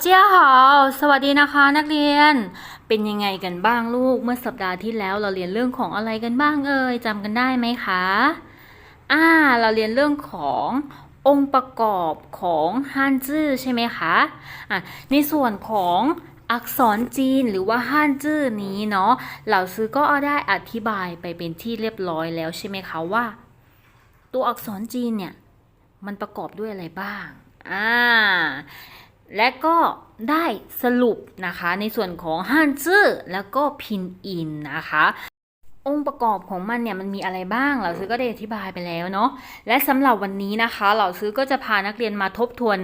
เจียหาสวัสดีนะคะนักเรียน เป็นยังไงกันบ้างลูก เมื่อสัปดาห์ที่แล้วเราเรียนเรื่องของอะไรกันบ้างเอ่ยจำกันได้ไหมคะ อ่า เราเรียนเรื่องขององค์ประกอบของฮันจื้อใช่ไหมคะอะในส่วนของอักษรจีนหรือว่าฮันจื้อนี้เนาะเหล่าซื้อก็ได้อธิบายไปเป็นที่เรียบร้อยแล้วใช่ไหมคะว่า ตัวอักษรจีนเนี่ยมันประกอบด้วยอะไรบ้าง อ่า และก็ได้สรุปนะคะในส่วนของฮันจื้อแล้วก็พินอินนะคะองค์ประกอบของมันเนี่ยมันมีอะไรบ้างเราซื้อก็ได้อธิบายไปแล้วเนาะและสำหรับวันนี้นะคะเราซื้อก็จะพานักเรียนมาทบทวน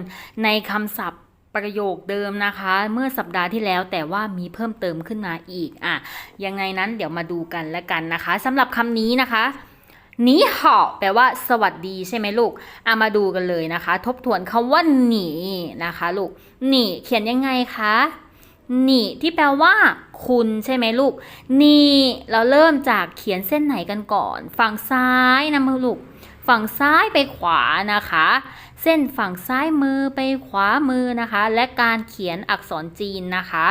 ในคำศัพท์ประโยคเดิมนะคะ เมื่อสัปดาห์ที่แล้วแต่ว่ามีเพิ่มเติมขึ้นมาอีกอะยังไงนั้นเดี๋ยวมาดูกันแล้วกันนะคะสำหรับคำนี้นะคะ หนีเห่าแปลว่าสวัสดีใช่ไหมลูกเอะมาดูกันเลยนะคะ ทบทวนคำว่าหนีนะคะลูกหนีเขียนยังไงคะหนีที่แปลว่า คุณใช่ไหมลูกหนีเราเริ่มจากเขียนเส้นไหนกันก่อน ฝั่งซ้ายนะมือลูก ฝั่งซ้ายไปขวานะคะ เส้นฝั่งซ้ายมือไปขวามือนะคะ และการเขียนอักษรจีนนะคะ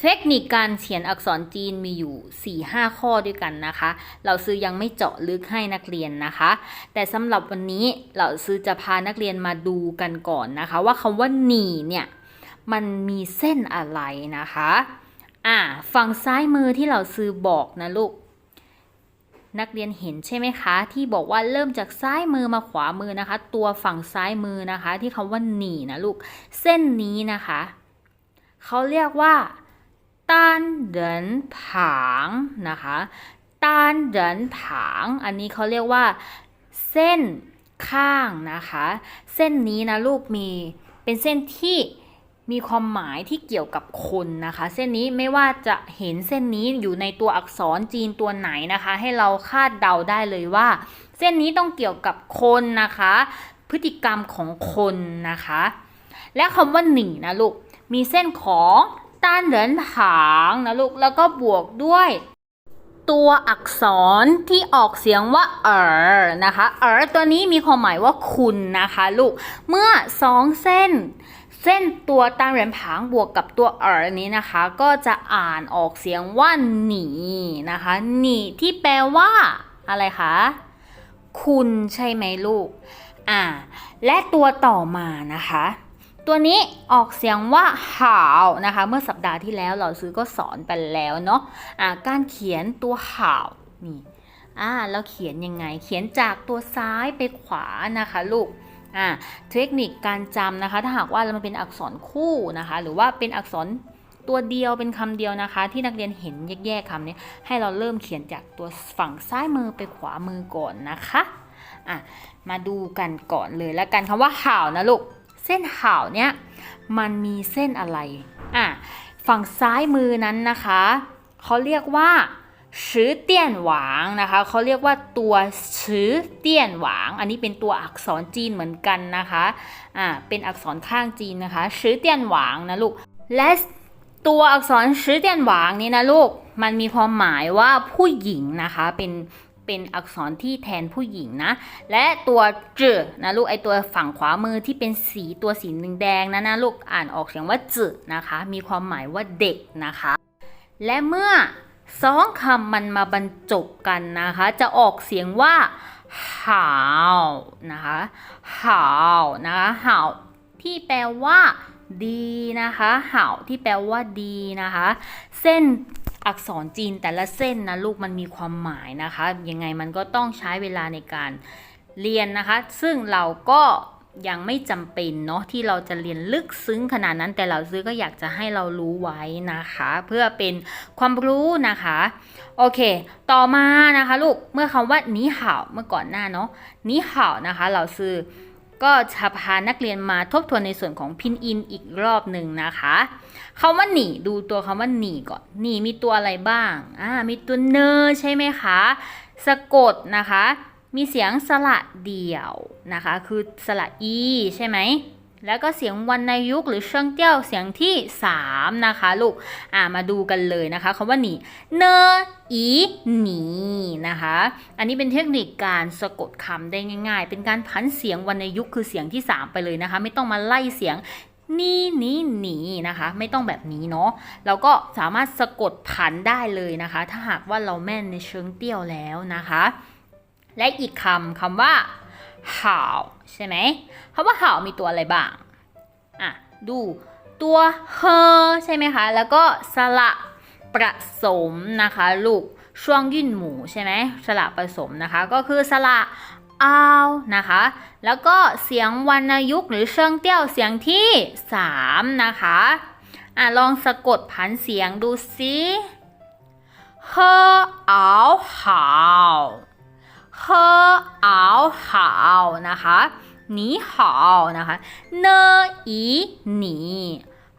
เทคนิคการเขียนอักษรจีนมีอยู่ 4-5 ข้อด้วยกันนะคะ เราซื้อยังไม่เจาะลึกให้นักเรียนนะคะ แต่สำหรับวันนี้เราซื้อจะพานักเรียนมาดูกันก่อนนะคะ ว่าคำว่าหนีเนี่ยมันมีเส้นอะไรนะคะ อ่าฝั่งซ้ายมือที่เราซื้อบอกนะลูก นักเรียนเห็นใช่ไหมคะ ที่บอกว่าเริ่มจากซ้ายมือมาขวามือนะคะ ตัวฝั่งซ้ายมือนะคะ ที่คำว่าหนีนะลูก เส้นนี้นะคะเขาเรียกว่า ต้านเดินผางนะคะต้านเดินผางอันนี้เขาเรียกว่า เส้นข้างนะคะ เส้นนี้นะลูกมีเป็นเส้นที่มีความหมายที่เกี่ยวกับคนนะคะ เส้นนี้ไม่ว่าจะเห็นเส้นนี้อยู่ในตัวอักษรจีนตัวไหนนะคะ ให้เราคาดเดาได้เลยว่า เส้นนี้ต้องเกี่ยวกับคนนะคะ พฤติกรรมของคนนะคะ และคำว่าหนีนะลูกมีเส้นของ ต้านเหรินผางนะลูก แล้วก็บวกด้วย ตัวอักษรที่ออกเสียงว่าเออนะคะเออตัวนี้มีความหมายว่าคุณนะคะลูก เมื่อสองเส้นเส้นตัวตานเหรียญผางบวกกับตัวเออนี้นะคะ ก็จะอ่านออกเสียงว่าหนีนะคะ หนีที่แปลว่าอะไรคะ คุณใช่ไหมลูก อ่า และตัวต่อมานะคะ ตัวนี้ออกเสียงว่าห่านะคะ เมื่อสัปดาห์ที่แล้วเราซื้อก็สอนไปแล้วเนาะอ่าการเขียนตัวห่านี่อ่าเขียนยังไง เขียนจากตัวซ้ายไปขวานะคะลูกอ่าเทคนิคการจำนะคะ ถ้าหากว่ามันเป็นอักษรคู่นะคะ หรือว่าเป็นอักษรตัวเดียวเป็นคำเดียวนะคะ ที่นักเรียนเห็นแยกๆคำนี้ ให้เราเริ่มเขียนจากตัวฝั่งซ้ายมือไปขวามือก่อนนะคะอะมาดูกันก่อนเลยแล้วกันคำว่าห่าวนะลูก ส้นห่าวเนี่ยมันมีเส้นอะไรอะฝั่งซ้ายมือนั้นนะคะเขาเรียกว่าชือเตี้ยนหวางนะคะเขาเรียกว่าตัวชือเตี้ยนหวาง อันนี้เป็นตัวอักษรจีนเหมือนกันนะคะอ่าเป็นอักษรข้างจีนนะคะชือเตี้ยนหวางนะลูกและตัวอักษรชือเตี้ยนหวางนี้นะลูกมันมีความหมายว่าผู้หญิงนะคะเป็น เป็นอักษรที่แทนผู้หญิงนะ และตัวจืนะลูกไอตัวฝั่งขวามือที่เป็นสีตัวสีแดงนะนะลูกอ่านออกเสียงว่าจืนะคะ มีความหมายว่าเด็กนะคะ และเมื่อสองคำมันมาบรรจบกันนะคะ จะออกเสียงว่าหาวนะคะหาวนะคะหาวที่แปลว่าดีนะคะหาวที่แปลว่าดีนะคะ เส้น อักษรจีนแต่ละเส้นนะลูกมันมีความหมายนะคะ ยังไงมันก็ต้องใช้เวลาในการเรียนนะคะ ซึ่งเราก็ยังไม่จำเป็นเนาะที่เราจะเรียนลึกซึ้งขนาดนั้น แต่เราซื้อก็อยากจะให้เรารู้ไว้นะคะ เพื่อเป็นความรู้นะคะโอเค ต่อมานะคะ ลูกเมื่อคำว่านี้ห่าวเมื่อก่อนหน้าเนาะนี้ห่าวนะคะ เราซื้อ ก็จะพานักเรียนมาทบทวนในส่วนของพินอินอีกรอบหนึ่งนะคะคำว่าหนีดูตัวคำว่าหนีก่อนหนีมีตัวอะไรบ้างอ่ามีตัวเนอใช่ไหมคะสะกดนะคะ มีเสียงสระเดี่ยวนะคะ คือสระอีใช่ไหม แล้วก็เสียงวรรณยุกหรือเชิงเตี้ยวเสียงที่ 3 นะคะลูก อ่ามาดูกันเลยนะคะคำว่าหนีเนออีหนีนะคะ อันนี้เป็นเทคนิคการสะกดคำได้ง่ายๆ เป็นการพันเสียงวรรณยุกคือเสียงที่ 3 ไปเลยนะคะ ไม่ต้องมาไล่เสียงนี่นี่หนีนะคะ ไม่ต้องแบบนี้เนาะเราก็สามารถสะกดผันได้เลยนะคะ ถ้าหากว่าเราแม่นในเชิงเตี้ยวแล้วนะคะ และอีกคำคำว่าห่าว ใช่ไหมคำว่าห่ามีตัวอะไรบ้าง อะ ดูตัวเฮใช่ไหมคะ แล้วก็สระประสมนะคะลูกช่วงยื่นหมูใช่ไหมสระผสมนะคะ ก็คือสระอาวนะคะ แล้วก็เสียงวรรณยุกต์หรือเชิงเตี้ยวเสียงที่ 3 นะคะอะลองสะกดผันเสียงดูสิเฮออ้าหาวเฮออ้าหา นะคะหนีหาวนะคะเนอีหนี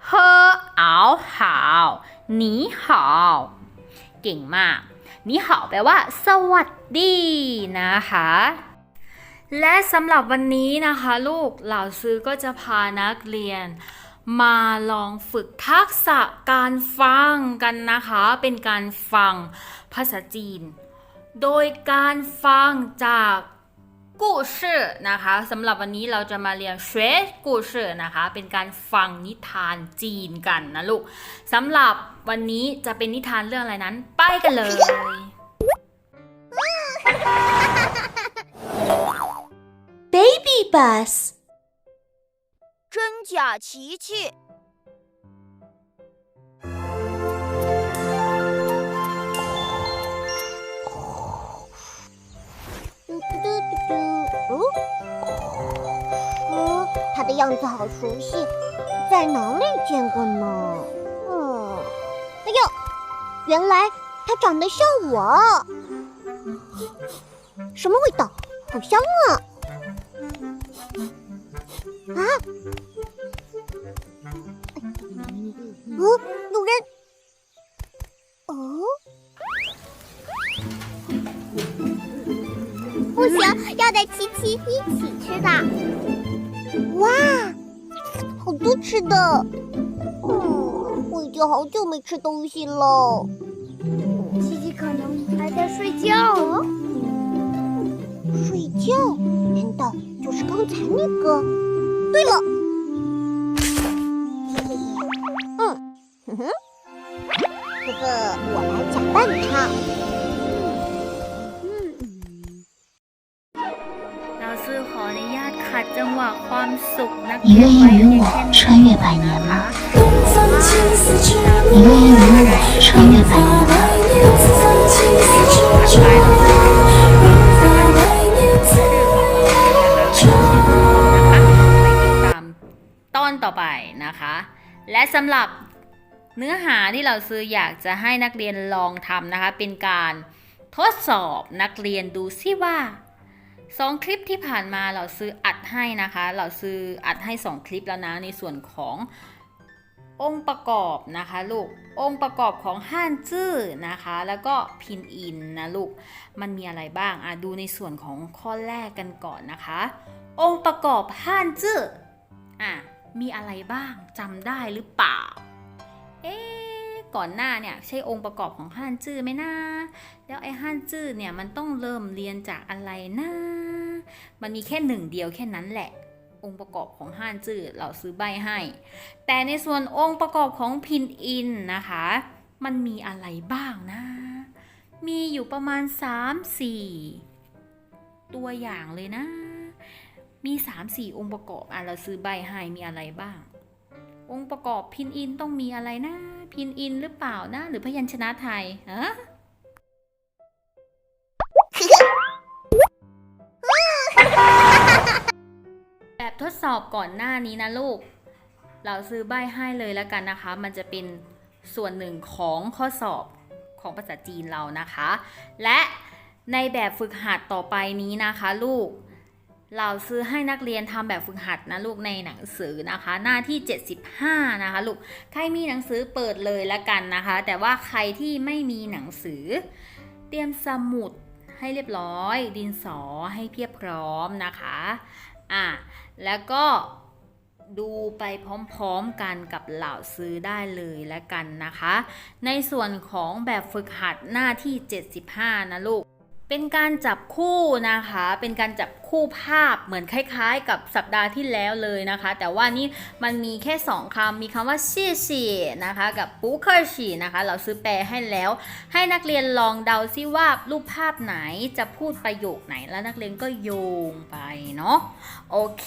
เฮออ้าหาวหนีหาวเก่งมากหนีหาวแปลว่า สวัสดีนะคะและสำหรับวันนี้นะคะ ลูกเหล่าซื้อก็จะพานักเรียน มาลองฝึกทักษะการฟังกันนะคะ เป็นการฟังภาษาจีน โดยการฟังจาก กู่ชื่อนะคะสำหรับวันนี้เราจะมาเรียนเชฟกู่ชื่อนะคะ เป็นการฟังนิทานจีนกันนะลูกสำหรับวันนี้จะเป็นนิทานเรื่องอะไรนั้น ไปกันเลย Baby bus. 真假奇奇。 样子好熟悉，在哪里见过呢？嗯，哎呦，原来它长得像我。什么味道？好香啊！啊！哦，有人。哦。不行，要带七七一起吃的。哇，好多吃的。嗯，我已经好久没吃东西了。琪琪可能还在睡觉哦。睡觉？难道就是刚才那个？对了，嗯，哼哼，这个我来假扮他。你愿意与我穿越百年吗？你愿意与我穿越百年吗？ ตามตอนต่อไปนะคะ และสำหรับเนื้อหาที่เราซื้ออยากจะให้นักเรียนลองทำนะคะ เป็นการทดสอบนักเรียนดูซิว่า สองคลิปที่ผ่านมาเราซื้ออัดให้นะคะ เราซื้ออัดให้สองคลิปแล้วนะในส่วนขององค์ประกอบนะคะลูกองค์ประกอบของฮั่นจื้อนะคะ แล้วก็พินอินนะลูกมันมีอะไรบ้างอะดูในส่วนของข้อแรกกันก่อนนะคะ องค์ประกอบฮั่นจื้ออะมีอะไรบ้างจำได้หรือเปล่าเอ๊ก่อนหน้าเนี่ยใช่องค์ประกอบของฮั่นจื้อไหมนะแล้วไอ้ฮั่นจื้อเนี่ยมันต้องเริ่มเรียนจากอะไรนะ มันมีแค่หนึ่งเดียวแค่นั้นแหละ องค์ประกอบของฮั่นจื้อเราซื้อใบให้ แต่ในส่วนองค์ประกอบของพินอินนะคะ มันมีอะไรบ้างนะ มีอยู่ประมาณ 3-4 ตัวอย่างเลยนะ มี 3-4 องค์ประกอบอะเราซื้อใบให้มีอะไรบ้าง องค์ประกอบพินอินต้องมีอะไรนะ พินอินหรือเปล่านะ หรือพยัญชนะไทยฮะ สอบก่อนหน้านี้นะลูก เราซื้อใบให้เลยแล้วกันนะคะ มันจะเป็นส่วนหนึ่งของข้อสอบของภาษาจีนเรานะคะ และในแบบฝึกหัดต่อไปนี้นะคะ ลูก เราซื้อให้นักเรียนทำแบบฝึกหัดนะลูกในหนังสือนะคะ หน้าที่ 75 นะคะลูก ใครมีหนังสือเปิดเลยละกันนะคะ แต่ว่าใครที่ไม่มีหนังสือ เตรียมสมุดให้เรียบร้อย ดินสอให้เพียบพร้อมนะคะ อะแล้วก็ดูไปพร้อมๆกันกับเหล่าซื้อได้เลยและกันนะคะ ในส่วนของแบบฝึกหัดหน้าที่ 75 นะลูก เป็นการจับคู่นะคะ เป็นการจับคู่ภาพเหมือนคล้ายๆ กับสัปดาห์ที่แล้วเลยนะคะ แต่ว่านี่มันมีแค่ 2คำมีคำว่า谢谢นะคะ กับปูเคอร์ฉีนะคะ เราซื้อแปลให้แล้ว ให้นักเรียนลองเดาซิว่ารูปภาพไหนจะพูดประโยคไหนแล้วนักเรียนก็โยงไปเนาะ โอเค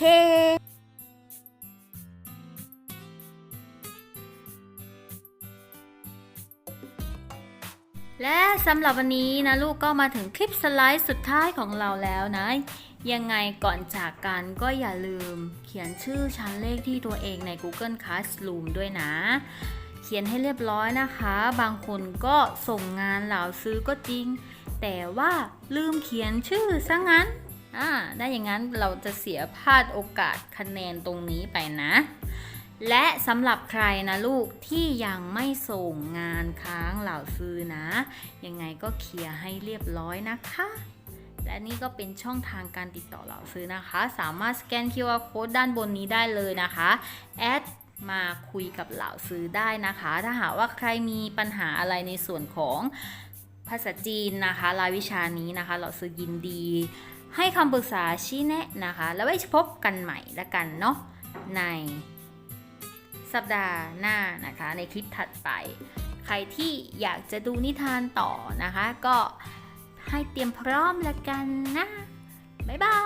และสำหรับวันนี้นะลูกก็มาถึงคลิปสไลด์สุดท้ายของเราแล้วนะ ยังไงก่อนจากกันก็อย่าลืมเขียนชื่อชั้นเลขที่ตัวเองใน Google Classroom ด้วยนะ เขียนให้เรียบร้อยนะคะ บางคนก็ส่งงานเหล่าซื้อก็จริง แต่ว่าลืมเขียนชื่อซะงั้นอ่าได้อย่างนั้นเราจะเสียพลาดโอกาสคะแนนตรงนี้ไปนะ และสำหรับใครนะลูกที่ยังไม่ส่งงานค้างเหล่าซื้อนะ ยังไงก็เคลียร์ให้เรียบร้อยนะคะ และนี่ก็เป็นช่องทางการติดต่อเหล่าซื้อนะคะ สามารถสแกน QR code ด้านบนนี้ได้เลยนะคะแอดมาคุยกับเหล่าซื้อได้นะคะ ถ้าหากว่าใครมีปัญหาอะไรในส่วนของภาษาจีนนะคะรายวิชานี้นะคะ เหล่าซื้อยินดี ให้คำปรึกษาชี้แนะนะคะ แล้วไว้พบกันใหม่ละกันเนาะใน สัปดาห์หน้านะคะในคลิปถัดไป ใครที่อยากจะดูนิทานต่อนะคะ ก็ให้เตรียมพร้อมแล้วกันนะ บ๊ายบา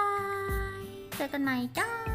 ย เจอกันใหม่จ้า